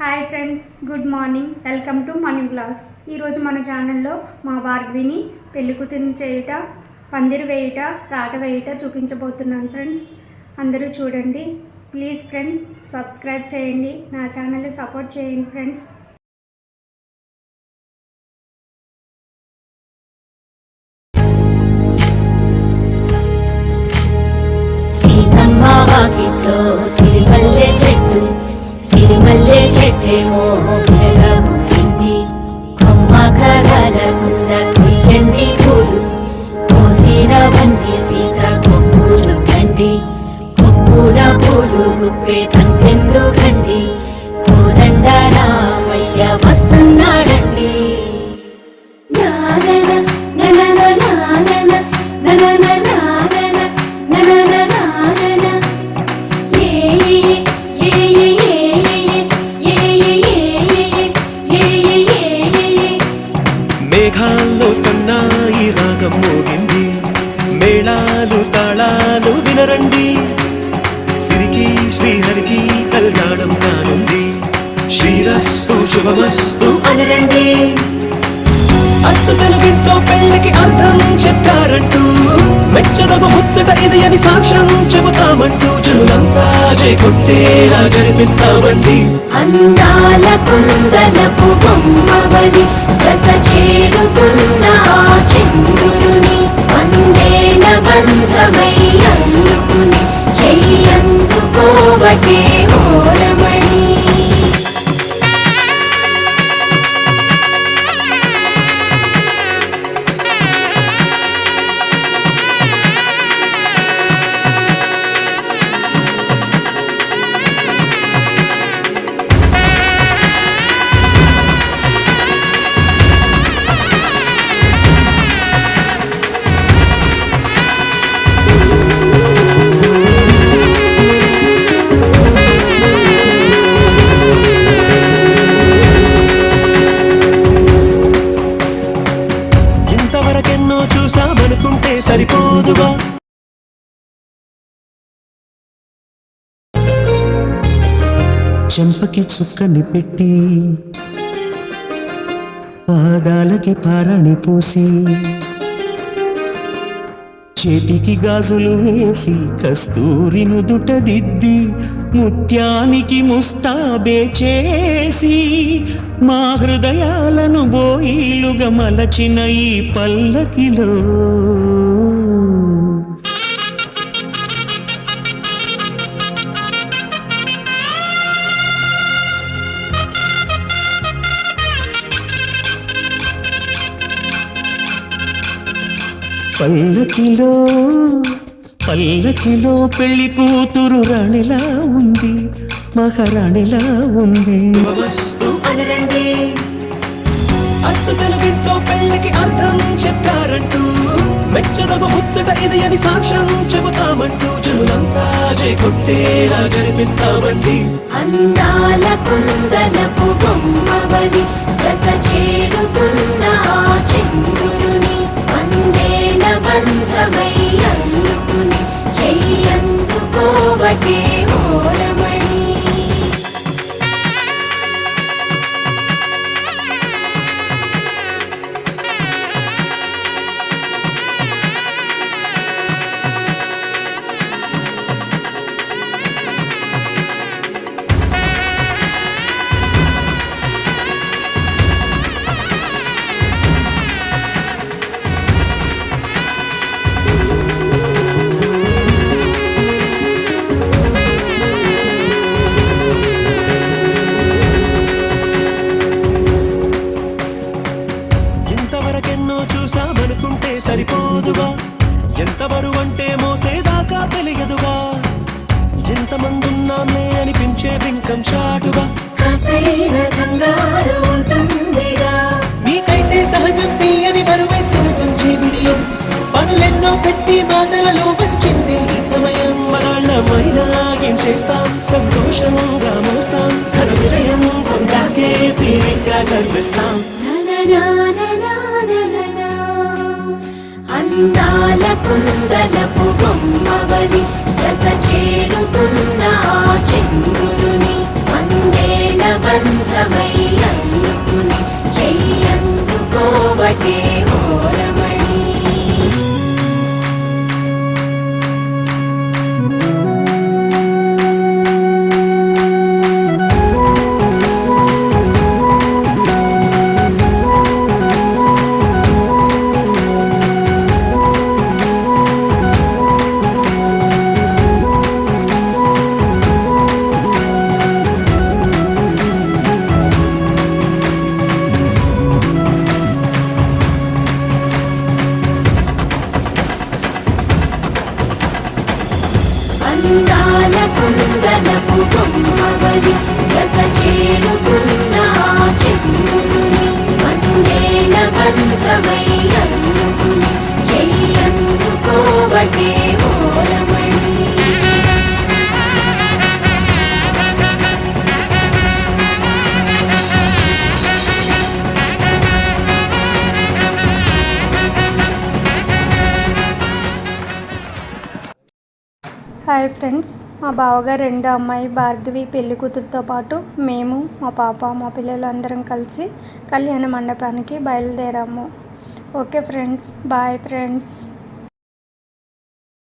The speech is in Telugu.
Hi friends good morning welcome to morning blogs ఈరోజు మన ఛానల్లో మా భార్గవిని పెళ్ళి చేయుట పందిరి వేయుట రాట వేయుట చూపించబోతున్నాను ఫ్రెండ్స్ అందరూ చూడండి. ప్లీజ్ ఫ్రెండ్స్ సబ్స్క్రైబ్ చేయండి. నా ఛానల్ని సపోర్ట్ చేయండి ఫ్రెండ్స్ కుయ్యండి పూలు కోసినవన్నీ సీత కొప్పు చుట్టండి. కొప్పున పూలు గుప్పే తంతెందుకండి. కోదండ రామయ్య వస్తున్నాడండి. శ్రీరస్తు శుభమస్తు అనరండి. అచ్చు తెలుగింట్లో పెళ్ళికి అర్థం చెప్పారంటూ. మెచ్చదగు ముచ్చట ఇది అని సాక్ష్యం చెబుతామంటూ. చెవులంతా చేకొట్టేలా జరిపిస్తామండి. అందాల కుందనపు బొమ్మవని జత చేరుకున్న చెంపకి చుక్కని పెట్టి పాదాలకి పారణి పూసి చేతికి గాజులు వేసి కస్తూరి నుదుట దిద్ది ముత్యానికి ముస్తాబే చేసి మా హృదయాలను బోయిలుగా మలచిన ఈ పల్లకిలో. పల్లకిలో పల్లకిలో పెళ్ళి కూతురు రాణిలా ఉంది మహారాణిలా ఉంది. శుభమస్తు అనరండి అచ్చు తెలుగింట్లో పెళ్ళికి అర్థం చెప్పారంటూ మెచ్చదగు ముచ్చట ఇది అని సాక్ష్యం చెబుతామంటూ చెవులంతా చేకొట్టేలా జరిపిస్తామండి. అందాల కుందనపు బొమ్మవని జత చేరుకున్న ఆ చంద్రుని బింకం చాటుగా. మీకైతే సహజం తీయని బరువై సరసించే విడియం పనులెన్నో పెట్టి బాధలలో వచ్చింది ఈ సమయం. మనాళ్ళమైనా ఏం చేస్తాం? సంతోషంగా మోస్తాం ఘన విజయం పొందాకే తీరిగ్గా కనిపిస్తాం. అందాల కుందనపు బొమ్మవని జత చేరుకున్న అందాల కుందనపు బొమ్మవని జత చేరుకున్న ఆ చంద్రుని వందేల బంధమై హాయ్ ఫ్రెండ్స్. మా బావగారు రెండో అమ్మాయి భార్గవి పెళ్ళి కూతురుతో పాటు మేము మా పాప మా పిల్లలు అందరం కలిసి కళ్యాణ మండపానికి బయలుదేరాము. Okay friends. Bye friends.